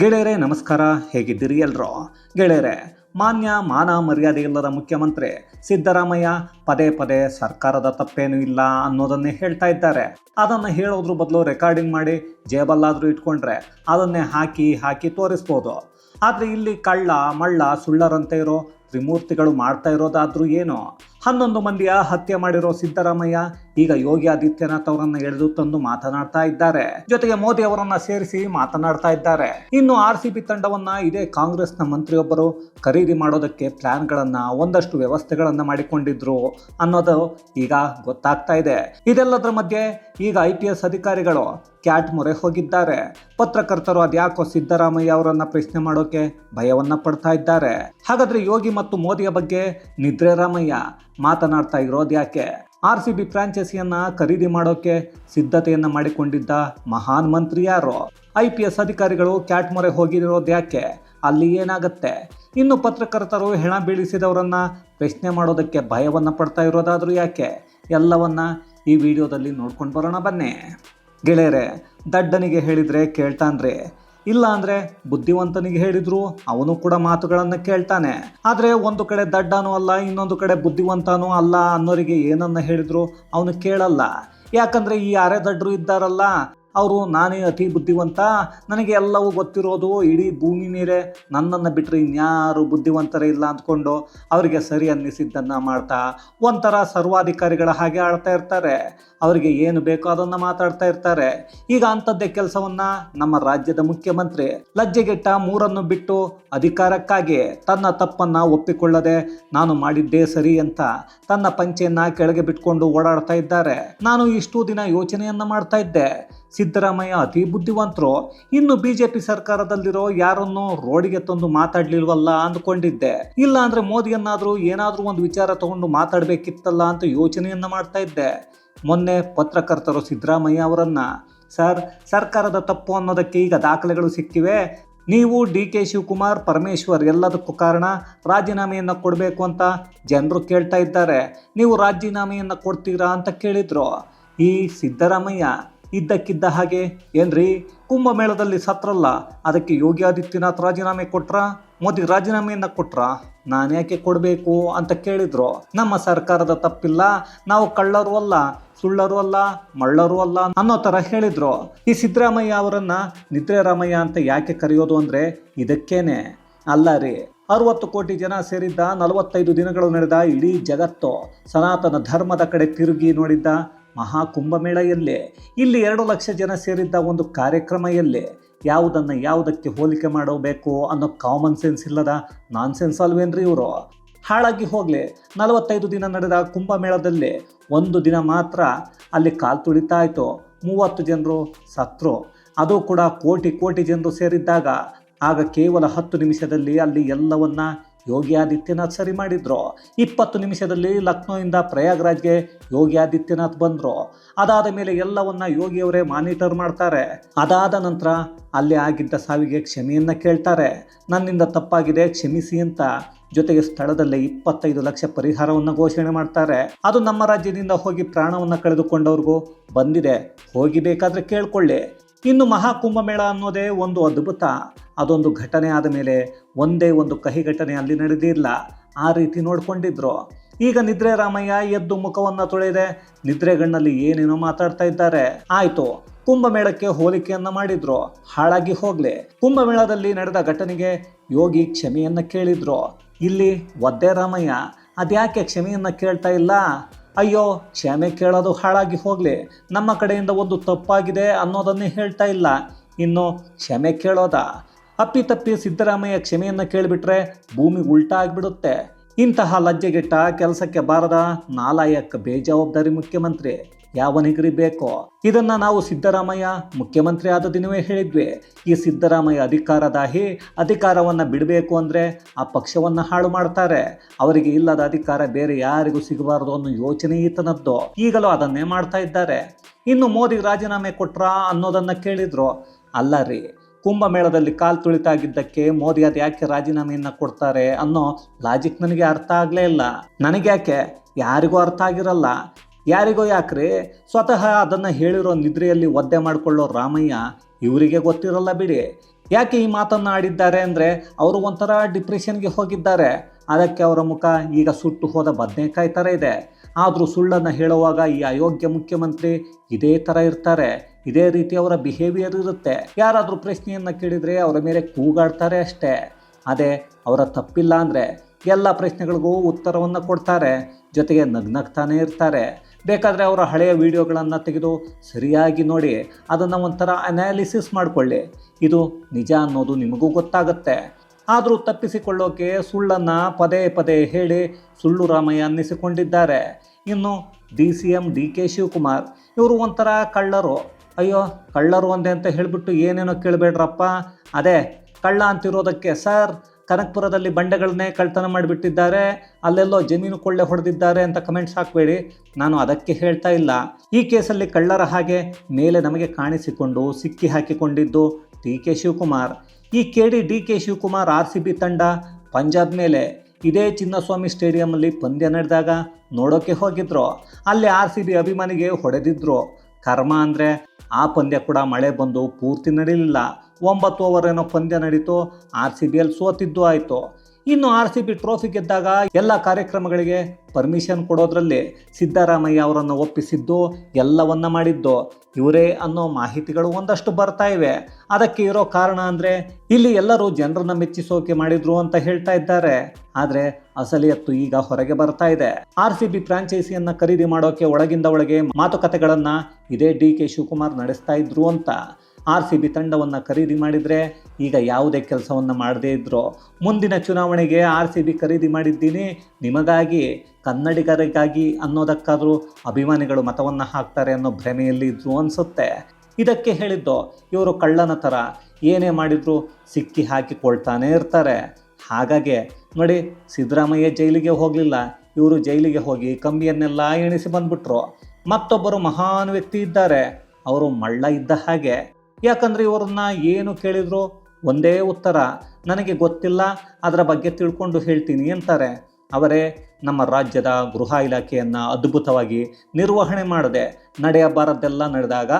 ಗೆಳೆಯರೇ, ನಮಸ್ಕಾರ. ಹೇಗಿದ್ದೀರಿ ಎಲ್ರು? ಗೆಳೆಯರೇ, ಮಾನ್ಯ ಮಾನ ಮರ್ಯಾದೆ ಇಲ್ಲದ ಮುಖ್ಯಮಂತ್ರಿ ಸಿದ್ದರಾಮಯ್ಯ ಪದೇ ಪದೇ ಸರ್ಕಾರದ ತಪ್ಪೇನೂ ಇಲ್ಲ ಅನ್ನೋದನ್ನೇ ಹೇಳ್ತಾ ಇದ್ದಾರೆ. ಅದನ್ನು ಹೇಳೋದ್ರ ಬದಲು ರೆಕಾರ್ಡಿಂಗ್ ಮಾಡಿ ಜೇಬಲ್ಲಾದರೂ ಇಟ್ಕೊಂಡ್ರೆ ಅದನ್ನೇ ಹಾಕಿ ಹಾಕಿ ತೋರಿಸ್ಬೋದು. ಆದರೆ ಇಲ್ಲಿ ಕಳ್ಳ, ಮಳ್ಳ, ಸುಳ್ಳರಂತೆ ಇರೋ ತ್ರಿಮೂರ್ತಿಗಳು ಮಾಡ್ತಾ ಇರೋದಾದ್ರೂ ಏನು? ಹನ್ನೊಂದು ಮಂದಿಯ ಹತ್ಯೆ ಮಾಡಿರೋ ಸಿದ್ದರಾಮಯ್ಯ ಈಗ ಯೋಗಿ ಆದಿತ್ಯನಾಥ್ ಅವರನ್ನ ಎಳೆದು ತಂದು ಮಾತನಾಡ್ತಾ ಇದ್ದಾರೆ. ಜೊತೆಗೆ ಮೋದಿ ಅವರನ್ನ ಸೇರಿಸಿ ಮಾತನಾಡ್ತಾ ಇದ್ದಾರೆ. ಇನ್ನು ಆರ್ ಸಿ ಬಿ ತಂಡವನ್ನ ಇದೇ ಕಾಂಗ್ರೆಸ್ನ ಮಂತ್ರಿಯೊಬ್ಬರು ಖರೀದಿ ಮಾಡೋದಕ್ಕೆ ಪ್ಲಾನ್ಗಳನ್ನ ಒಂದಷ್ಟು ವ್ಯವಸ್ಥೆಗಳನ್ನ ಮಾಡಿಕೊಂಡಿದ್ರು ಅನ್ನೋದು ಈಗ ಗೊತ್ತಾಗ್ತಾ ಇದೆ. ಇದೆಲ್ಲದರ ಮಧ್ಯೆ ಈಗ ಐ ಪಿ ಎಸ್ ಅಧಿಕಾರಿಗಳು ಕ್ಯಾಟ್ ಮೊರೆ ಹೋಗಿದ್ದಾರೆ. ಪತ್ರಕರ್ತರು ಅದ್ಯಾಕೋ ಸಿದ್ದರಾಮಯ್ಯ ಅವರನ್ನ ಪ್ರಶ್ನೆ ಮಾಡೋಕೆ ಭಯವನ್ನ ಪಡ್ತಾ ಇದ್ದಾರೆ. ಹಾಗಾದ್ರೆ ಯೋಗಿ ಮತ್ತು ಮೋದಿಯ ಬಗ್ಗೆ ನಿದ್ರೆ ರಾಮಯ್ಯ ಮಾತನಾಡ್ತಾ ಇರೋದು ಯಾಕೆ ಆರ್ ಸಿ ಬಿ ಫ್ರಾಂಚೈಸಿಯನ್ನ ಖರೀದಿ ಮಾಡೋಕೆ ಸಿದ್ಧತೆಯನ್ನ ಮಾಡಿಕೊಂಡಿದ್ದ ಮಹಾನ್ ಮಂತ್ರಿ ಯಾರು? ಐ ಪಿ ಎಸ್ ಅಧಿಕಾರಿಗಳು ಕ್ಯಾಟ್ ಮೊರೆ ಹೋಗಿರೋದು ಯಾಕೆ ಅಲ್ಲಿ ಏನಾಗುತ್ತೆ? ಇನ್ನು ಪತ್ರಕರ್ತರು ಹೆಣ ಬೀಳಿಸಿದವರನ್ನು ಪ್ರಶ್ನೆ ಮಾಡೋದಕ್ಕೆ ಭಯವನ್ನು ಪಡ್ತಾ ಇರೋದಾದ್ರೂ ಯಾಕೆ? ಎಲ್ಲವನ್ನ ಈ ವಿಡಿಯೋದಲ್ಲಿ ನೋಡ್ಕೊಂಡು ಬರೋಣ ಬನ್ನಿ. ಗೆಳೆಯರೆ, ದಡ್ಡನಿಗೆ ಹೇಳಿದರೆ ಕೇಳ್ತಾನ್ರಿ. ಇಲ್ಲ ಅಂದ್ರೆ ಬುದ್ಧಿವಂತನಿಗೆ ಹೇಳಿದ್ರು, ಅವನು ಕೂಡ ಮಾತುಗಳನ್ನು ಕೇಳ್ತಾನೆ. ಆದರೆ ಒಂದು ಕಡೆ ದಡ್ಡನೂ ಅಲ್ಲ, ಇನ್ನೊಂದು ಕಡೆ ಬುದ್ಧಿವಂತನೂ ಅಲ್ಲ ಅನ್ನೋರಿಗೆ ಏನನ್ನ ಹೇಳಿದ್ರು, ಅವನು ಕೇಳಲ್ಲ. ಯಾಕಂದ್ರೆ ಈ ಅರೆ ದಡ್ಡರು ಇದ್ದಾರಲ್ಲ ಅವರು ನಾನೇ ಅತಿ ಬುದ್ಧಿವಂತ, ನನಗೆ ಎಲ್ಲವೂ ಗೊತ್ತಿರೋದು ಇಡೀ ಭೂಮಿ ಮೇಲೆ ನನ್ನನ್ನು ಬಿಟ್ಟರೆ ಇನ್ಯಾರು ಬುದ್ಧಿವಂತರೇ ಇಲ್ಲ ಅಂದ್ಕೊಂಡು ಅವರಿಗೆ ಸರಿ ಅನ್ನಿಸಿದ್ದನ್ನು ಮಾಡ್ತಾ ಒಂಥರ ಸರ್ವಾಧಿಕಾರಿಗಳ ಹಾಗೆ ಆಡ್ತಾ ಇರ್ತಾರೆ. ಅವರಿಗೆ ಏನು ಬೇಕೋ ಅದನ್ನು ಮಾತಾಡ್ತಾ ಇರ್ತಾರೆ. ಈಗ ಅಂಥದ್ದೇ ಕೆಲಸವನ್ನು ನಮ್ಮ ರಾಜ್ಯದ ಮುಖ್ಯಮಂತ್ರಿ ಲಜ್ಜೆಗೆಟ್ಟ ಮೂರನ್ನು ಬಿಟ್ಟು ಅಧಿಕಾರಕ್ಕಾಗಿ ತನ್ನ ತಪ್ಪನ್ನ ಒಪ್ಪಿಕೊಳ್ಳದೆ ನಾನು ಮಾಡಿದ್ದೇ ಸರಿ ಅಂತ ತನ್ನ ಪಂಚೆಯನ್ನು ಕೆಳಗೆ ಬಿಟ್ಕೊಂಡು ಓಡಾಡ್ತಾ ಇದ್ದಾರೆ. ನಾನು ಇಷ್ಟು ದಿನ ಯೋಚನೆಯನ್ನು ಮಾಡ್ತಾ ಇದ್ದೆ. ಸಿದ್ದರಾಮಯ್ಯ ಅತಿ ಬುದ್ಧಿವಂತರು. ಇನ್ನು ಬಿಜೆಪಿ ಸರ್ಕಾರದಲ್ಲಿರೋ ಯಾರನ್ನು ರೋಡಿಗೆ ತಂದು ಮಾತಾಡ್ಲಿಲ್ವಲ್ಲ ಅಂದ್ಕೊಂಡಿದ್ದೆ. ಇಲ್ಲ ಅಂದ್ರೆ ಮೋದಿಯನ್ನಾದ್ರೂ ಏನಾದ್ರೂ ಒಂದು ವಿಚಾರ ತಗೊಂಡು ಮಾತಾಡ್ಬೇಕಿತ್ತಲ್ಲ ಅಂತ ಯೋಚನೆಯನ್ನ ಮಾಡ್ತಾ ಇದ್ದೆ. ಮೊನ್ನೆ ಪತ್ರಕರ್ತರು ಸಿದ್ದರಾಮಯ್ಯ ಅವರನ್ನ, ಸರ್, ಸರ್ಕಾರದ ತಪ್ಪು ಅನ್ನೋದಕ್ಕೆ ಈಗ ದಾಖಲೆಗಳು ಸಿಕ್ಕಿವೆ. ನೀವು ಡಿ ಕೆ ಶಿವಕುಮಾರ್, ಪರಮೇಶ್ವರ್ ಎಲ್ಲದಕ್ಕೂ ಕಾರಣ ರಾಜೀನಾಮೆಯನ್ನು ಕೊಡಬೇಕು ಅಂತ ಜನರು ಕೇಳ್ತಾ ಇದ್ದಾರೆ. ನೀವು ರಾಜೀನಾಮೆಯನ್ನು ಕೊಡ್ತೀರಾ ಅಂತ ಕೇಳಿದ್ರು. ಈ ಸಿದ್ದರಾಮಯ್ಯ ಇದ್ದಕ್ಕಿದ್ದ ಹಾಗೆ, ಏನ್ರಿ? ಕುಂಭಮೇಳದಲ್ಲಿ ಸತ್ರಲ್ಲ, ಅದಕ್ಕೆ ಯೋಗಿ ಆದಿತ್ಯನಾಥ್ ರಾಜೀನಾಮೆ ಕೊಟ್ರ? ಮೋದಿ ರಾಜೀನಾಮೆಯನ್ನ ಕೊಟ್ರ? ನಾನು ಯಾಕೆ ಕೊಡಬೇಕು ಅಂತ ಕೇಳಿದ್ರು. ನಮ್ಮ ಸರ್ಕಾರದ ತಪ್ಪಿಲ್ಲ, ನಾವು ಕಳ್ಳರು ಅಲ್ಲ, ಸುಳ್ಳರು ಅಲ್ಲ, ಮಳ್ಳರು ಅಲ್ಲ ಅನ್ನೋ ಥರ ಹೇಳಿದ್ರು. ಈ ಸಿದ್ದರಾಮಯ್ಯ ಅವರನ್ನ ನಿದ್ರೆ ರಾಮಯ್ಯ ಅಂತ ಯಾಕೆ ಕರೆಯೋದು ಅಂದ್ರೆ ಇದಕ್ಕೇನೆ. ಅಲ್ಲ ರೀ, ಅರವತ್ತು ಕೋಟಿ ಜನ ಸೇರಿದ್ದ ನಲವತ್ತೈದು ದಿನಗಳು ನಡೆದ ಇಡೀ ಜಗತ್ತು, ಸನಾತನ ಧರ್ಮದ ಕಡೆ ತಿರುಗಿ ನೋಡಿದ್ದ ಮಹಾ ಕುಂಭಮೇಳ ಎಲ್ಲೇ ಇಲ್ಲಿ ಎರಡು ಲಕ್ಷ ಜನ ಸೇರಿದ್ದ ಒಂದು ಕಾರ್ಯಕ್ರಮ ಎಲ್ಲೇ? ಯಾವುದನ್ನು ಯಾವುದಕ್ಕೆ ಹೋಲಿಕೆ ಮಾಡಬೇಕು ಅನ್ನೋ ಕಾಮನ್ ಸೆನ್ಸ್ ಇಲ್ಲದ ನಾನ್ ಸೆನ್ಸ್ ಅಲ್ವೇನ್ರಿ ಇವರು? ಹಾಳಾಗಿ ಹೋಗಲಿ. ನಲವತ್ತೈದು ದಿನ ನಡೆದ ಕುಂಭಮೇಳದಲ್ಲಿ ಒಂದು ದಿನ ಮಾತ್ರ ಅಲ್ಲಿ ಕಾಲು ತುಳಿತಾ ಇತ್ತು. ಮೂವತ್ತು ಜನರು ಸತ್ರು. ಅದು ಕೂಡ ಕೋಟಿ ಕೋಟಿ ಜನರು ಸೇರಿದ್ದಾಗ. ಆಗ ಕೇವಲ ಹತ್ತು ನಿಮಿಷದಲ್ಲಿ ಅಲ್ಲಿ ಎಲ್ಲವನ್ನ ಯೋಗಿ ಆದಿತ್ಯನಾಥ್ ಸರಿ ಮಾಡಿದ್ರು? ಇಪ್ಪತ್ತು ನಿಮಿಷದಲ್ಲಿ ಲಕ್ನೋಯಿಂದ ಪ್ರಯಾಗ್ರಾಜ್ಗೆ ಯೋಗಿ ಆದಿತ್ಯನಾಥ್ ಬಂದರು? ಅದಾದ ಮೇಲೆ ಎಲ್ಲವನ್ನ ಯೋಗಿಯವರೇ ಮಾನಿಟರ್ ಮಾಡ್ತಾರೆ. ಅದಾದ ನಂತರ ಅಲ್ಲಿ ಆಗಿದ್ದ ಸಾವಿಗೆ ಕ್ಷಮೆಯನ್ನು ಕೇಳ್ತಾರೆ. ನನ್ನಿಂದ ತಪ್ಪಾಗಿದೆ, ಕ್ಷಮಿಸಿ ಅಂತ. ಜೊತೆಗೆ ಸ್ಥಳದಲ್ಲೇ ಇಪ್ಪತ್ತೈದು ಲಕ್ಷ ಪರಿಹಾರವನ್ನು ಘೋಷಣೆ ಮಾಡ್ತಾರೆ. ಅದು ನಮ್ಮ ರಾಜ್ಯದಿಂದ ಹೋಗಿ ಪ್ರಾಣವನ್ನು ಕಳೆದುಕೊಂಡವ್ರಿಗೂ ಬಂದಿದೆ. ಹೋಗಿ ಬೇಕಾದರೆ ಕೇಳ್ಕೊಳ್ಳಿ. ಇನ್ನು ಮಹಾಕುಂಭಮೇಳ ಅನ್ನೋದೇ ಒಂದು ಅದ್ಭುತ. ಅದೊಂದು ಘಟನೆ ಆದ ಮೇಲೆ ಒಂದೇ ಒಂದು ಕಹಿ ಘಟನೆ ಅಲ್ಲಿ ನಡೆದಿಲ್ಲ ಆ ರೀತಿ ನೋಡಿಕೊಂಡಿದ್ರು. ಈಗ ನಿದ್ರೆ ರಾಮಯ್ಯ ಎದ್ದು ಮುಖವನ್ನು ತೊಳೆದೆ, ನಿದ್ರೆಗಣ್ಣಲ್ಲಿ ಏನೇನೋ ಮಾತಾಡ್ತಾ ಇದ್ದಾರೆ. ಆಯಿತು, ಕುಂಭಮೇಳಕ್ಕೆ ಹೋಲಿಕೆಯನ್ನ ಮಾಡಿದ್ರು. ಹಾಳಾಗಿ ಹೋಗ್ಲಿ. ಕುಂಭಮೇಳದಲ್ಲಿ ನಡೆದ ಘಟನೆಗೆ ಯೋಗಿ ಕ್ಷಮೆಯನ್ನ ಕೇಳಿದ್ರು. ಇಲ್ಲಿ ಒದ್ದೆ ರಾಮಯ್ಯ, ಅದ್ಯಾಕೆ ಕ್ಷಮೆಯನ್ನ ಕೇಳ್ತಾ ಇಲ್ಲ? ಅಯ್ಯೋ, ಕ್ಷಮೆ ಕೇಳೋದು ಹಾಳಾಗಿ ಹೋಗಲಿ. ನಮ್ಮ ಕಡೆಯಿಂದ ಒಂದು ತಪ್ಪಾಗಿದೆ ಅನ್ನೋದನ್ನೇ ಹೇಳ್ತಾ ಇಲ್ಲ. ಇನ್ನು ಕ್ಷಮೆ ಕೇಳೋದ? ಅಪ್ಪಿತಪ್ಪಿ ಸಿದ್ದರಾಮಯ್ಯ ಕ್ಷಮೆಯನ್ನು ಕೇಳಿಬಿಟ್ರೆ ಭೂಮಿ ಉಲ್ಟಾ ಆಗಿಬಿಡುತ್ತೆ. ಇಂತಹ ಲಜ್ಜೆಗೆಟ್ಟ ಕೆಲಸಕ್ಕೆ ಬಾರದ ನಾಲಾಯಕ್ ಬೇಜವಾಬ್ದಾರಿ ಮುಖ್ಯಮಂತ್ರಿ. ಯಾವನಿಗರಿ ಬೇಕೋ? ಇದನ್ನ ನಾವು ಸಿದ್ದರಾಮಯ್ಯ ಮುಖ್ಯಮಂತ್ರಿ ಆದ ದಿನವೇ ಹೇಳಿದ್ವಿ. ಈ ಸಿದ್ದರಾಮಯ್ಯ ಅಧಿಕಾರದಾಹಿ ಅಧಿಕಾರವನ್ನು ಬಿಡಬೇಕು ಅಂದರೆ ಆ ಪಕ್ಷವನ್ನು ಹಾಳು ಮಾಡ್ತಾರೆ. ಅವರಿಗೆ ಇಲ್ಲದ ಅಧಿಕಾರ ಬೇರೆ ಯಾರಿಗೂ ಸಿಗಬಾರದು ಅನ್ನೋ ಯೋಚನೆ ಈತನದ್ದು. ಈಗಲೂ ಅದನ್ನೇ ಮಾಡ್ತಾ ಇದ್ದಾರೆ. ಇನ್ನು ಮೋದಿ ರಾಜೀನಾಮೆ ಕೊಟ್ರಾ ಅನ್ನೋದನ್ನ ಕೇಳಿದ್ರು. ಅಲ್ಲ ರೀ, ಕುಂಭಮೇಳದಲ್ಲಿ ಕಾಲು ತುಳಿತಾಗಿದ್ದಕ್ಕೆ ಮೋದಿ ಅದು ಯಾಕೆ ರಾಜೀನಾಮೆಯನ್ನು ಕೊಡ್ತಾರೆ ಅನ್ನೋ ಲಾಜಿಕ್ ನನಗೆ ಅರ್ಥ ಆಗಲೇ ಇಲ್ಲ. ನನಗ್ಯಾಕೆ? ಯಾರಿಗೂ ಅರ್ಥ ಆಗಿರಲ್ಲ. ಯಾರಿಗೋ ಯಾಕ್ರಿ ಸ್ವತಃ ಅದನ್ನು ಹೇಳಿರೋ ನಿದ್ರೆಯಲ್ಲಿ ಒದ್ದೆ ಮಾಡಿಕೊಳ್ಳೋ ರಾಮಯ್ಯ ಇವರಿಗೆ ಗೊತ್ತಿರಲ್ಲ ಬಿಡಿ. ಯಾಕೆ ಈ ಮಾತನ್ನು ಆಡಿದ್ದಾರೆ ಅಂದರೆ ಅವರು ಒಂಥರ ಡಿಪ್ರೆಷನ್ಗೆ ಹೋಗಿದ್ದಾರೆ. ಅದಕ್ಕೆ ಅವರ ಮುಖ ಈಗ ಸುಟ್ಟು ಹೋದ ಬದನೆಕಾಯಿ ಥರ ಇದೆ. ಆದರೂ ಸುಳ್ಳನ್ನು ಹೇಳುವಾಗ ಈ ಅಯೋಗ್ಯ ಮುಖ್ಯಮಂತ್ರಿ ಇದೇ ಥರ ಇರ್ತಾರೆ. ಇದೇ ರೀತಿ ಅವರ ಬಿಹೇವಿಯರ್ ಇರುತ್ತೆ. ಯಾರಾದರೂ ಪ್ರಶ್ನೆಯನ್ನು ಕೇಳಿದರೆ ಅವರ ಮೇಲೆ ಕೂಗಾಡ್ತಾರೆ ಅಷ್ಟೇ. ಅದೇ ಅವರ ತಪ್ಪಿಲ್ಲ ಅಂದರೆ ಎಲ್ಲ ಪ್ರಶ್ನೆಗಳಿಗೂ ಉತ್ತರವನ್ನು ಕೊಡ್ತಾರೆ. ಜೊತೆಗೆ ನಗ್ನಗ್ತಾನೆ ಇರ್ತಾರೆ. ಬೇಕಾದರೆ ಅವರ ಹಳೆಯ ವಿಡಿಯೋಗಳನ್ನು ತೆಗೆದು ಸರಿಯಾಗಿ ನೋಡಿ, ಅದನ್ನು ಒಂಥರ ಅನಾಲಿಸಿಸ್ ಮಾಡಿಕೊಳ್ಳಿ. ಇದು ನಿಜ ಅನ್ನೋದು ನಿಮಗೂ ಗೊತ್ತಾಗುತ್ತೆ. ಆದರೂ ತಪ್ಪಿಸಿಕೊಳ್ಳೋಕೆ ಸುಳ್ಳನ್ನು ಪದೇ ಪದೇ ಹೇಳಿ ಸುಳ್ಳು ರಾಮಯ್ಯ ಅನ್ನಿಸಿಕೊಂಡಿದ್ದಾರೆ. ಇನ್ನು D C M D K Shivakumar, ಇವರು ಒಂಥರ ಕಳ್ಳರು. ಅಯ್ಯೋ, ಕಳ್ಳರು ಒಂದೇ ಅಂತ ಹೇಳಿಬಿಟ್ಟು ಏನೇನೋ ಕೇಳಬೇಡ್ರಪ್ಪ. ಅದೇ, ಕಳ್ಳ ಅಂತಿರೋದಕ್ಕೆ ಸರ್ ಕನಕಪುರದಲ್ಲಿ ಬಂಡೆಗಳನ್ನೇ ಕಳ್ತನ ಮಾಡಿಬಿಟ್ಟಿದ್ದಾರೆ. ಅಲ್ಲೆಲ್ಲೋ ಜಮೀನು ಕೊಳ್ಳೆ ಹೊಡೆದಿದ್ದಾರೆ ಅಂತ ಕಮೆಂಟ್ಸ್ ಹಾಕಬೇಡಿ. ನಾನು ಅದಕ್ಕೆ ಹೇಳ್ತಾ ಇಲ್ಲ. ಈ ಕೇಸಲ್ಲಿ ಕಳ್ಳರ ಹಾಗೆ ಮೇಲೆ ನಮಗೆ ಕಾಣಿಸಿಕೊಂಡು ಸಿಕ್ಕಿ ಹಾಕಿಕೊಂಡಿದ್ದು ಡಿ ಕೆ ಶಿವಕುಮಾರ್. ಈ K D K Shivakumar R C B ತಂಡ ಪಂಜಾಬ್ ಮೇಲೆ. ಇದೇ ಚಿನ್ನಸ್ವಾಮಿ ಸ್ಟೇಡಿಯಂನಲ್ಲಿ ಪಂದ್ಯ ನಡೆದಾಗ ನೋಡೋಕೆ ಹೋಗಿದ್ರು. ಅಲ್ಲಿ ಆರ್ ಸಿ ಬಿ ಅಭಿಮಾನಿಗೆ ಹೊಡೆದಿದ್ರು. ಕರ್ಮ ಅಂದರೆ ಆ ಪಂದ್ಯ ಕೂಡ ಮಳೆ ಬಂದು ಪೂರ್ತಿ ನಡೀಲಿಲ್ಲ. ಒಂಬತ್ತು ಓವರ್ ಏನೋ ಪಂದ್ಯ ನಡೀತು ಆರ್ ಸಿ ಬಿಯಲ್ಲಿ ಸೋತಿದ್ದು ಆಯಿತು. ಇನ್ನು ಆರ್ ಸಿ ಬಿ ಟ್ರೋಫಿ ಗೆದ್ದಾಗ ಎಲ್ಲ ಕಾರ್ಯಕ್ರಮಗಳಿಗೆ ಪರ್ಮಿಷನ್ ಕೊಡೋದ್ರಲ್ಲಿ ಸಿದ್ದರಾಮಯ್ಯ ಅವರನ್ನು ಒಪ್ಪಿಸಿದ್ದು, ಎಲ್ಲವನ್ನ ಮಾಡಿದ್ದು. ಇವರೇ ಅನ್ನೋ ಮಾಹಿತಿಗಳು ಒಂದಷ್ಟು ಬರ್ತಾ ಇವೆ. ಅದಕ್ಕೆ ಇರೋ ಕಾರಣ ಅಂದರೆ ಇಲ್ಲಿ ಎಲ್ಲರೂ ಜನರನ್ನ ಮೆಚ್ಚಿಸೋಕೆ ಮಾಡಿದ್ರು ಅಂತ ಹೇಳ್ತಾ ಇದ್ದಾರೆ. ಆದರೆ ಅಸಲಿಯತ್ತು ಈಗ ಹೊರಗೆ ಬರ್ತಾ ಇದೆ. ಆರ್ ಸಿ ಬಿ ಫ್ರಾಂಚೈಸಿಯನ್ನ ಖರೀದಿ ಮಾಡೋಕೆ ಒಳಗಿಂದ ಒಳಗೆ ಮಾತುಕತೆಗಳನ್ನು ಇದೇ ಡಿ ಕೆ ಶಿವಕುಮಾರ್ ನಡೆಸ್ತಾ ಇದ್ರು ಅಂತ. ಆರ್ ಸಿ ಬಿ ತಂಡವನ್ನು ಖರೀದಿ ಮಾಡಿದರೆ ಈಗ ಯಾವುದೇ ಕೆಲಸವನ್ನು ಮಾಡದೇ ಇದ್ದರೂ ಮುಂದಿನ ಚುನಾವಣೆಗೆ ಆರ್ ಸಿ ಬಿ ಖರೀದಿ ಮಾಡಿದ್ದೀನಿ, ನಿಮಗಾಗಿ, ಕನ್ನಡಿಗರಿಗಾಗಿ ಅನ್ನೋದಕ್ಕಾದರೂ ಅಭಿಮಾನಿಗಳು ಮತವನ್ನು ಹಾಕ್ತಾರೆ ಅನ್ನೋ ಭ್ರಮೆಯಲ್ಲಿ ಇದ್ರು ಅನಿಸುತ್ತೆ. ಇದಕ್ಕೆ ಹೇಳಿದ್ದು, ಇವರು ಕಳ್ಳನ ಥರ ಏನೇ ಮಾಡಿದ್ರು ಸಿಕ್ಕಿ ಹಾಕಿಕೊಳ್ತಾನೆ ಇರ್ತಾರೆ. ಹಾಗಾಗಿ, ನೋಡಿ, ಸಿದ್ದರಾಮಯ್ಯ ಜೈಲಿಗೆ ಹೋಗಲಿಲ್ಲ, ಇವರು ಜೈಲಿಗೆ ಹೋಗಿ ಕಂಬಿಯನ್ನೆಲ್ಲ ಎಣಿಸಿ ಬಂದ್ಬಿಟ್ರು. ಮತ್ತೊಬ್ಬರು ಮಹಾನ್ ವ್ಯಕ್ತಿ ಇದ್ದಾರೆ, ಅವರು ಮಳ್ಳ ಇದ್ದ ಹಾಗೆ. ಯಾಕಂದರೆ ಇವರನ್ನ ಏನು ಕೇಳಿದ್ರು? ಒಂದೇ ಉತ್ತರ. ನನಗೆ ಗೊತ್ತಿಲ್ಲ, ಅದರ ಬಗ್ಗೆ ತಿಳ್ಕೊಂಡು ಹೇಳ್ತೀನಿ ಅಂತಾರೆ. ಅವರೇ, ನಮ್ಮ ರಾಜ್ಯದ ಗೃಹ ಇಲಾಖೆಯನ್ನು ಅದ್ಭುತವಾಗಿ ನಿರ್ವಹಣೆ ಮಾಡದೆ ನಡೆಯಬಾರದ್ದೆಲ್ಲ ನಡೆದಾಗ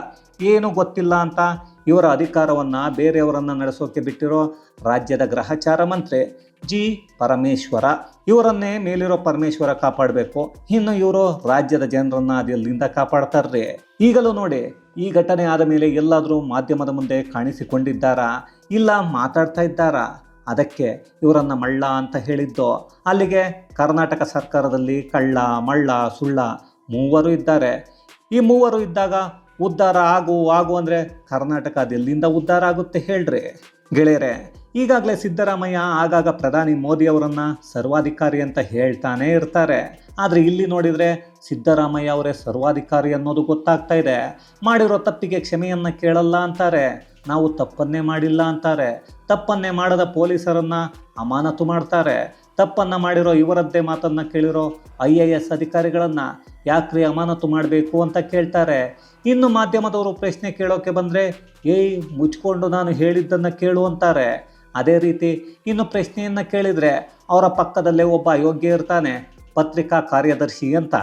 ಏನು ಗೊತ್ತಿಲ್ಲ ಅಂತ ಇವರ ಅಧಿಕಾರವನ್ನು ಬೇರೆಯವರನ್ನು ನಡೆಸೋಕೆ ಬಿಟ್ಟಿರೋ ರಾಜ್ಯದ ಗ್ರಹಚಾರ ಮಂತ್ರಿ ಜಿ ಪರಮೇಶ್ವರ. ಇವರನ್ನೇ ಮೇಲಿರೋ ಪರಮೇಶ್ವರ ಕಾಪಾಡಬೇಕು. ಇನ್ನು ಇವರು ರಾಜ್ಯದ ಜನರನ್ನ ಅದೆಲ್ಲಿಂದ ಕಾಪಾಡ್ತಾರ್ರಿ. ಈಗಲೂ ನೋಡಿ, ಈ ಘಟನೆ ಆದ ಮೇಲೆ ಎಲ್ಲಾದರೂ ಮಾಧ್ಯಮದ ಮುಂದೆ ಕಾಣಿಸಿಕೊಂಡಿದ್ದಾರಾ? ಇಲ್ಲ ಮಾತಾಡ್ತಾ ಇದ್ದಾರಾ? ಅದಕ್ಕೆ ಇವರನ್ನ ಮಳ್ಳ ಅಂತ ಹೇಳಿದ್ದು. ಅಲ್ಲಿಗೆ ಕರ್ನಾಟಕ ಸರ್ಕಾರದಲ್ಲಿ ಕಳ್ಳ, ಮಳ್ಳ, ಸುಳ್ಳ ಮೂವರು ಇದ್ದಾರೆ. ಈ ಮೂವರು ಇದ್ದಾಗ ಉದ್ಧಾರ ಆಗು ಆಗು ಅಂದರೆ ಕರ್ನಾಟಕ ಅದೆಲ್ಲಿಂದ ಉದ್ಧಾರ ಆಗುತ್ತೆ ಹೇಳ್ರಿ. ಗೆಳೆಯರೆ ಈಗಾಗಲೇ ಸಿದ್ದರಾಮಯ್ಯ, ಆಗಾಗ ಪ್ರಧಾನಿ ಮೋದಿ ಅವರನ್ನು ಸರ್ವಾಧಿಕಾರಿ ಅಂತ ಹೇಳ್ತಾನೆ ಇರ್ತಾರೆ. ಆದರೆ ಇಲ್ಲಿ ನೋಡಿದರೆ ಸಿದ್ದರಾಮಯ್ಯ ಅವರೇ ಸರ್ವಾಧಿಕಾರಿ ಅನ್ನೋದು ಗೊತ್ತಾಗ್ತಾ ಇದೆ. ಮಾಡಿರೋ ತಪ್ಪಿಗೆ ಕ್ಷಮೆಯನ್ನು ಕೇಳಲ್ಲ ಅಂತಾರೆ. ನಾವು ತಪ್ಪನ್ನೇ ಮಾಡಿಲ್ಲ ಅಂತಾರೆ. ತಪ್ಪನ್ನೇ ಮಾಡದ ಪೊಲೀಸರನ್ನು ಅಮಾನತು ಮಾಡ್ತಾರೆ. ತಪ್ಪನ್ನು ಮಾಡಿರೋ ಇವರದ್ದೇ ಮಾತನ್ನು ಕೇಳಿರೋ ಐ ಎ ಎಸ್ ಅಧಿಕಾರಿಗಳನ್ನು ಯಾಕ್ರಿ ಅಮಾನತು ಮಾಡಬೇಕು ಅಂತ ಕೇಳ್ತಾರೆ. ಇನ್ನು ಮಾಧ್ಯಮದವರು ಪ್ರಶ್ನೆ ಕೇಳೋಕೆ ಬಂದರೆ, ಏಯ್, ಮುಚ್ಕೊಂಡು ನಾನು ಹೇಳಿದ್ದನ್ನು ಕೇಳು ಅಂತಾರೆ. ಅದೇ ರೀತಿ ಇನ್ನು ಪ್ರಶ್ನೆಯನ್ನು ಕೇಳಿದರೆ ಅವರ ಪಕ್ಕದಲ್ಲೇ ಒಬ್ಬ ಅಯೋಗ್ಯ ಇರ್ತಾನೆ, ಪತ್ರಿಕಾ ಕಾರ್ಯದರ್ಶಿ ಅಂತ.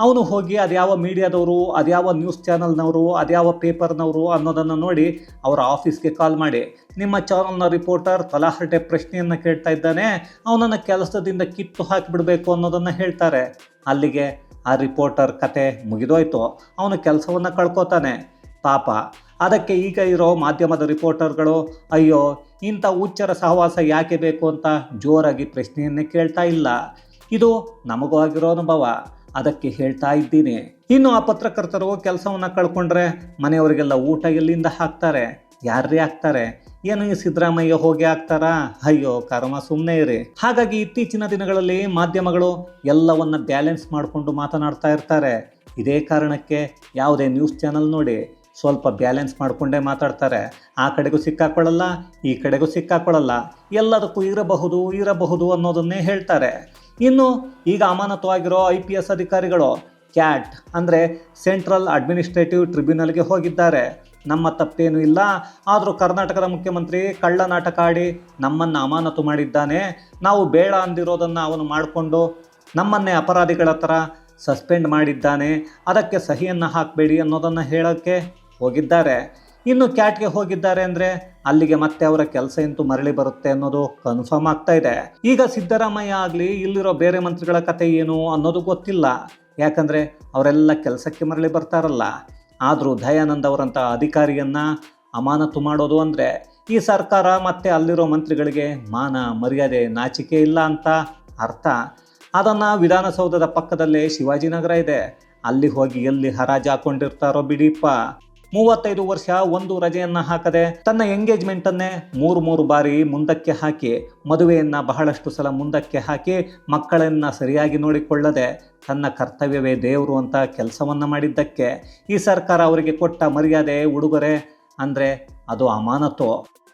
ಅವನು ಹೋಗಿ ಅದ್ಯಾವ ಮೀಡಿಯಾದವರು, ಅದ್ಯಾವ ನ್ಯೂಸ್ ಚಾನಲ್ನವರು, ಅದ್ಯಾವ ಪೇಪರ್ನವರು ಅನ್ನೋದನ್ನು ನೋಡಿ ಅವರ ಆಫೀಸ್ಗೆ ಕಾಲ್ ಮಾಡಿ. ನಿಮ್ಮ ಚಾನಲ್ನ ರಿಪೋರ್ಟರ್ ತಲಾಹರಟೆ ಪ್ರಶ್ನೆಯನ್ನು ಕೇಳ್ತಾ ಇದ್ದಾನೆ, ಅವನನ್ನು ಕೆಲಸದಿಂದ ಕಿತ್ತು ಹಾಕಿಬಿಡಬೇಕು ಅನ್ನೋದನ್ನು ಹೇಳ್ತಾರೆ. ಅಲ್ಲಿಗೆ ಆ ರಿಪೋರ್ಟರ್ ಕತೆ ಮುಗಿದೋಯ್ತು. ಅವನು ಕೆಲಸವನ್ನು ಕಳ್ಕೊತಾನೆ. ಪಾಪ, ಅದಕ್ಕೆ ಈಗ ಇರೋ ಮಾಧ್ಯಮದ ರಿಪೋರ್ಟರ್ಗಳು, ಅಯ್ಯೋ ಇಂಥ ಹುಚ್ಚರ ಸಹವಾಸ ಯಾಕೆ ಬೇಕು ಅಂತ ಜೋರಾಗಿ ಪ್ರಶ್ನೆಯನ್ನೇ ಕೇಳ್ತಾ ಇಲ್ಲ. ಇದು ನಮಗೂ ಆಗಿರೋ ಅನುಭವ. ಅದಕ್ಕೆ ಹೇಳ್ತಾ ಇದ್ದೀನಿ. ಇನ್ನು ಆ ಪತ್ರಕರ್ತರು ಕೆಲಸವನ್ನು ಕಳ್ಕೊಂಡ್ರೆ ಮನೆಯವರಿಗೆಲ್ಲ ಊಟ ಎಲ್ಲಿಂದ ಹಾಕ್ತಾರೆ? ಯಾರ್ರೀ ಹಾಕ್ತಾರೆ? ಏನು ಈ ಸಿದ್ದರಾಮಯ್ಯ ಹೋಗಿ ಹಾಕ್ತಾರಾ? ಅಯ್ಯೋ, ಕರ್ಮ ಸುಮ್ಮನೆ ಇರಿ. ಹಾಗಾಗಿ ಇತ್ತೀಚಿನ ದಿನಗಳಲ್ಲಿ ಮಾಧ್ಯಮಗಳು ಎಲ್ಲವನ್ನ ಬ್ಯಾಲೆನ್ಸ್ ಮಾಡಿಕೊಂಡು ಮಾತನಾಡ್ತಾ ಇರ್ತಾರೆ. ಇದೇ ಕಾರಣಕ್ಕೆ ಯಾವುದೇ ನ್ಯೂಸ್ ಚಾನಲ್ ನೋಡಿ. ಸ್ವಲ್ಪ ಬ್ಯಾಲೆನ್ಸ್ ಮಾಡಿಕೊಂಡೇ ಮಾತಾಡ್ತಾರೆ. ಆ ಕಡೆಗೂ ಸಿಕ್ಕಾಕೊಳ್ಳಲ್ಲ, ಈ ಕಡೆಗೂ ಸಿಕ್ಕಾಕೊಳ್ಳಲ್ಲ. ಎಲ್ಲದಕ್ಕೂ ಇರಬಹುದು ಇರಬಹುದು ಅನ್ನೋದನ್ನೇ ಹೇಳ್ತಾರೆ. ಇನ್ನು ಈಗ ಅಮಾನತವಾಗಿರೋ ಐ ಪಿ ಎಸ್ ಅಧಿಕಾರಿಗಳು ಕ್ಯಾಟ್ ಅಂದರೆ ಸೆಂಟ್ರಲ್ ಅಡ್ಮಿನಿಸ್ಟ್ರೇಟಿವ್ ಟ್ರಿಬ್ಯುನಲ್ಗೆ ಹೋಗಿದ್ದಾರೆ. ನಮ್ಮ ತಪ್ಪೇನೂ ಇಲ್ಲ, ಆದರೂ ಕರ್ನಾಟಕದ ಮುಖ್ಯಮಂತ್ರಿ ಕಳ್ಳ ನಾಟಕ ಆಡಿ ನಮ್ಮನ್ನು ಅಮಾನತು ಮಾಡಿದ್ದಾನೆ. ನಾವು ಬೇಡ ಅಂದಿರೋದನ್ನು ಅವನು ಮಾಡಿಕೊಂಡು ನಮ್ಮನ್ನೇ ಅಪರಾಧಿಗಳ ಥರ ಸಸ್ಪೆಂಡ್ ಮಾಡಿದ್ದಾನೆ. ಅದಕ್ಕೆ ಸಹಿಯನ್ನು ಹಾಕಬೇಡಿ ಅನ್ನೋದನ್ನು ಹೇಳೋಕ್ಕೆ ಹೋಗಿದ್ದಾರೆ. ಇನ್ನು ಕ್ಯಾಟ್ಗೆ ಹೋಗಿದ್ದಾರೆ ಅಂದರೆ ಅಲ್ಲಿಗೆ ಮತ್ತೆ ಅವರ ಕೆಲಸ ಇಂತೂ ಮರಳಿ ಬರುತ್ತೆ ಅನ್ನೋದು ಕನ್ಫರ್ಮ್ ಆಗ್ತಾ ಇದೆ. ಈಗ ಸಿದ್ದರಾಮಯ್ಯ ಆಗಲಿ, ಇಲ್ಲಿರೋ ಬೇರೆ ಮಂತ್ರಿಗಳ ಕತೆ ಏನು ಅನ್ನೋದು ಗೊತ್ತಿಲ್ಲ. ಯಾಕಂದರೆ ಅವರೆಲ್ಲ ಕೆಲಸಕ್ಕೆ ಮರಳಿ ಬರ್ತಾರಲ್ಲ. ಆದರೂ ದಯಾನಂದ್ ಅವರಂಥ ಅಧಿಕಾರಿಯನ್ನ ಅಮಾನತು ಮಾಡೋದು ಅಂದರೆ ಈ ಸರ್ಕಾರ ಮತ್ತೆ ಅಲ್ಲಿರೋ ಮಂತ್ರಿಗಳಿಗೆ ಮಾನ, ಮರ್ಯಾದೆ, ನಾಚಿಕೆ ಇಲ್ಲ ಅಂತ ಅರ್ಥ. ಅದನ್ನು ವಿಧಾನಸೌಧದ ಪಕ್ಕದಲ್ಲೇ ಶಿವಾಜಿನಗರ ಇದೆ. ಅಲ್ಲಿ ಹೋಗಿ ಎಲ್ಲಿ ಹರಾಜು ಹಾಕೊಂಡಿರ್ತಾರೋ ಬಿಡಿಪ್ಪ ಮೂವತ್ತೈದು ವರ್ಷ ಒಂದು ರಜೆಯನ್ನ ಹಾಕದೆ ತನ್ನ ಎಂಗೇಜ್ಮೆಂಟ್ ಅನ್ನೇ ಮೂರು ಮೂರು ಬಾರಿ ಮುಂದಕ್ಕೆ ಹಾಕಿ, ಮದುವೆಯನ್ನ ಬಹಳಷ್ಟು ಸಲ ಮುಂದಕ್ಕೆ ಹಾಕಿ ಮಕ್ಕಳನ್ನ ಸರಿಯಾಗಿ ನೋಡಿಕೊಳ್ಳದೆ ತನ್ನ ಕರ್ತವ್ಯವೇ ದೇವರು ಅಂತ ಕೆಲಸವನ್ನ ಮಾಡಿದ್ದಕ್ಕೆ ಈ ಸರ್ಕಾರ ಅವರಿಗೆ ಕೊಟ್ಟ ಮರ್ಯಾದೆ ಉಡುಗೊರೆ ಅಂದರೆ ಅದು ಅಮಾನತು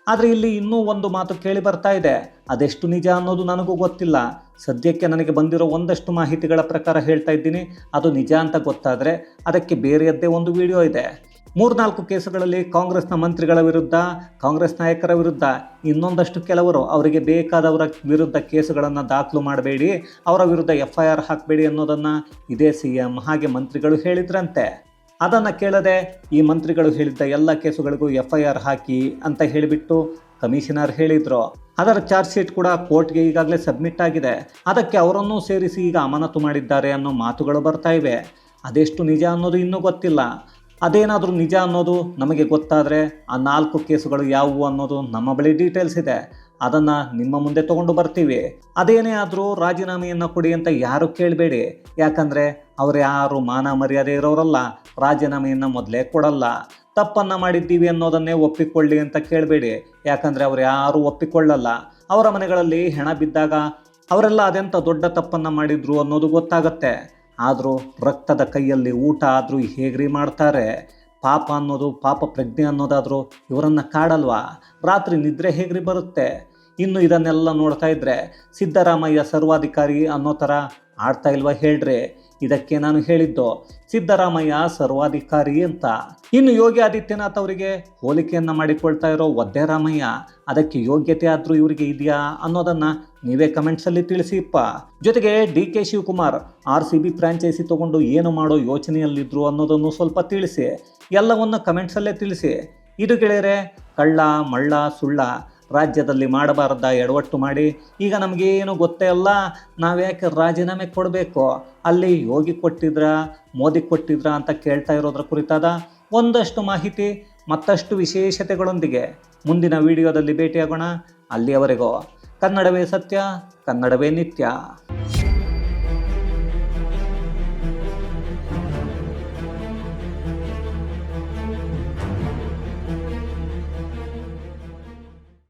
ಆದರೆ ಇಲ್ಲಿ ಇನ್ನೂ ಒಂದು ಮಾತು ಕೇಳಿ ಬರ್ತಾ ಇದೆ. ಅದೆಷ್ಟು ನಿಜ ಅನ್ನೋದು ನನಗೂ ಗೊತ್ತಿಲ್ಲ. ಸದ್ಯಕ್ಕೆ ನನಗೆ ಬಂದಿರೋ ಒಂದಷ್ಟು ಮಾಹಿತಿಗಳ ಪ್ರಕಾರ ಹೇಳ್ತಾ ಇದ್ದೀನಿ. ಅದು ನಿಜ ಅಂತ ಗೊತ್ತಾದರೆ ಅದಕ್ಕೆ ಬೇರೆಯದ್ದೇ ಒಂದು ವಿಡಿಯೋ ಇದೆ. ಮೂರ್ನಾಲ್ಕು ಕೇಸುಗಳಲ್ಲಿ ಕಾಂಗ್ರೆಸ್ನ ಮಂತ್ರಿಗಳ ವಿರುದ್ಧ, ಕಾಂಗ್ರೆಸ್ ನಾಯಕರ ವಿರುದ್ಧ ಇನ್ನೊಂದಷ್ಟು ಕೆಲವರು ಅವರಿಗೆ ಬೇಕಾದವರ ವಿರುದ್ಧ ಕೇಸುಗಳನ್ನು ದಾಖಲು ಮಾಡಬೇಡಿ, ಅವರ ವಿರುದ್ಧ ಎಫ್ ಐ ಆರ್ ಹಾಕಬೇಡಿ ಅನ್ನೋದನ್ನು ಇದೇ ಸಿ ಎಂ ಹಾಗೆ ಮಂತ್ರಿಗಳು ಹೇಳಿದ್ರಂತೆ. ಅದನ್ನು ಕೇಳದೆ ಈ ಮಂತ್ರಿಗಳು ಹೇಳಿದ್ದ ಎಲ್ಲ ಕೇಸುಗಳಿಗೂ ಎಫ್ ಐ ಆರ್ ಹಾಕಿ ಅಂತ ಹೇಳಿಬಿಟ್ಟು ಕಮಿಷನರ್ ಹೇಳಿದ್ರು. ಅದರ ಚಾರ್ಜ್ ಶೀಟ್ ಕೂಡ ಕೋರ್ಟ್ಗೆ ಈಗಾಗಲೇ ಸಬ್ಮಿಟ್ ಆಗಿದೆ. ಅದಕ್ಕೆ ಅವರನ್ನೂ ಸೇರಿಸಿ ಈಗ ಅಮಾನತು ಮಾಡಿದ್ದಾರೆ ಅನ್ನೋ ಮಾತುಗಳು ಬರ್ತಾ ಇವೆ. ಅದೆಷ್ಟು ನಿಜ ಅನ್ನೋದು ಇನ್ನೂ ಗೊತ್ತಿಲ್ಲ. ಅದೇನಾದರೂ ನಿಜ ಅನ್ನೋದು ನಮಗೆ ಗೊತ್ತಾದರೆ ಆ ನಾಲ್ಕು ಕೇಸುಗಳು ಯಾವುವು ಅನ್ನೋದು ನಮ್ಮ ಬಳಿ ಡೀಟೇಲ್ಸ್ ಇದೆ. ಅದನ್ನು ನಿಮ್ಮ ಮುಂದೆ ತಗೊಂಡು ಬರ್ತೀವಿ. ಅದೇನೇ ಆದರೂ ರಾಜೀನಾಮೆಯನ್ನು ಕೊಡಿ ಅಂತ ಯಾರು ಕೇಳಬೇಡಿ. ಯಾಕಂದರೆ ಅವರು ಯಾರು ಮಾನ ಮರ್ಯಾದೆ ಇರೋರಲ್ಲ, ರಾಜೀನಾಮೆಯನ್ನು ಮೊದಲೇ ಕೊಡಲ್ಲ. ತಪ್ಪನ್ನು ಮಾಡಿದ್ದೀವಿ ಅನ್ನೋದನ್ನೇ ಒಪ್ಪಿಕೊಳ್ಳಿ ಅಂತ ಕೇಳಬೇಡಿ. ಯಾಕಂದರೆ ಅವ್ರು ಯಾರೂ ಒಪ್ಪಿಕೊಳ್ಳಲ್ಲ. ಅವರ ಮನೆಗಳಲ್ಲಿ ಹೆಣ ಬಿದ್ದಾಗ ಅವರೆಲ್ಲ ಅದೆಂಥ ದೊಡ್ಡ ತಪ್ಪನ್ನು ಮಾಡಿದ್ರು ಅನ್ನೋದು ಗೊತ್ತಾಗತ್ತೆ. ಆದರೂ ರಕ್ತದ ಕೈಯಲ್ಲಿ ಊಟ ಆದರೂ ಹೇಗ್ರಿ ಮಾಡ್ತಾರೆ? ಪಾಪ ಅನ್ನೋದು, ಪಾಪ ಪ್ರಜ್ಞೆ ಅನ್ನೋದಾದರೂ ಇವರನ್ನು ಕಾಡಲ್ವಾ? ರಾತ್ರಿ ನಿದ್ರೆ ಹೇಗ್ರಿ ಬರುತ್ತೆ? ಇನ್ನು ಇದನ್ನೆಲ್ಲ ನೋಡ್ತಾ ಇದ್ರೆ ಸಿದ್ದರಾಮಯ್ಯ ಸರ್ವಾಧಿಕಾರಿ ಅನ್ನೋ ಥರ ಆಡ್ತಾ ಇಲ್ವಾ ಹೇಳ್ರಿ? ಇದಕ್ಕೆ ನಾನು ಹೇಳಿದ್ದು, ಸಿದ್ದರಾಮಯ್ಯ ಸರ್ವಾಧಿಕಾರಿ ಅಂತ. ಇನ್ನು ಯೋಗಿ ಆದಿತ್ಯನಾಥ್ ಅವರಿಗೆ ಹೋಲಿಕೆಯನ್ನ ಮಾಡಿಕೊಳ್ತಾ ಇರೋ ಒದ್ದೆರಾಮಯ್ಯ, ಅದಕ್ಕೆ ಯೋಗ್ಯತೆ ಆದರೂ ಇವರಿಗೆ ಇದೆಯಾ ಅನ್ನೋದನ್ನ ನೀವೇ ಕಮೆಂಟ್ಸಲ್ಲಿ ತಿಳಿಸಿಪ್ಪ. ಜೊತೆಗೆ D K Shivakumar, R C B franchise ತಗೊಂಡು ಏನು ಮಾಡೋ ಯೋಚನೆಯಲ್ಲಿದ್ರು ಅನ್ನೋದನ್ನು ಸ್ವಲ್ಪ ತಿಳಿಸಿ, ಎಲ್ಲವನ್ನು ಕಮೆಂಟ್ಸಲ್ಲೇ ತಿಳಿಸಿ. ಇದು ಗೆಳೆಯರೆ, ಕಳ್ಳ, ಮಳ್ಳ, ಸುಳ್ಳ ರಾಜ್ಯದಲ್ಲಿ ಮಾಡಬಾರ್ದ, ಎಡವಟ್ಟು ಮಾಡಿ. ಈಗ ನಮಗೇನು ಗೊತ್ತೇ ಅಲ್ಲ, ನಾವ್ಯಾಕೆ ರಾಜೀನಾಮೆ ಕೊಡಬೇಕು? ಅಲ್ಲಿ ಯೋಗಿ ಕೊಟ್ಟಿದ್ರ, ಮೋದಿ ಕೊಟ್ಟಿದ್ರ ಅಂತ ಕೇಳ್ತಾ ಇರೋದ್ರ ಕುರಿತಾದ ಒಂದಷ್ಟು ಮಾಹಿತಿ, ಮತ್ತಷ್ಟು ವಿಶೇಷತೆಗಳೊಂದಿಗೆ ಮುಂದಿನ ವಿಡಿಯೋದಲ್ಲಿ ಭೇಟಿಯಾಗೋಣ. ಅಲ್ಲಿಯವರೆಗೂ ಕನ್ನಡವೇ ಸತ್ಯ, ಕನ್ನಡವೇ ನಿತ್ಯ.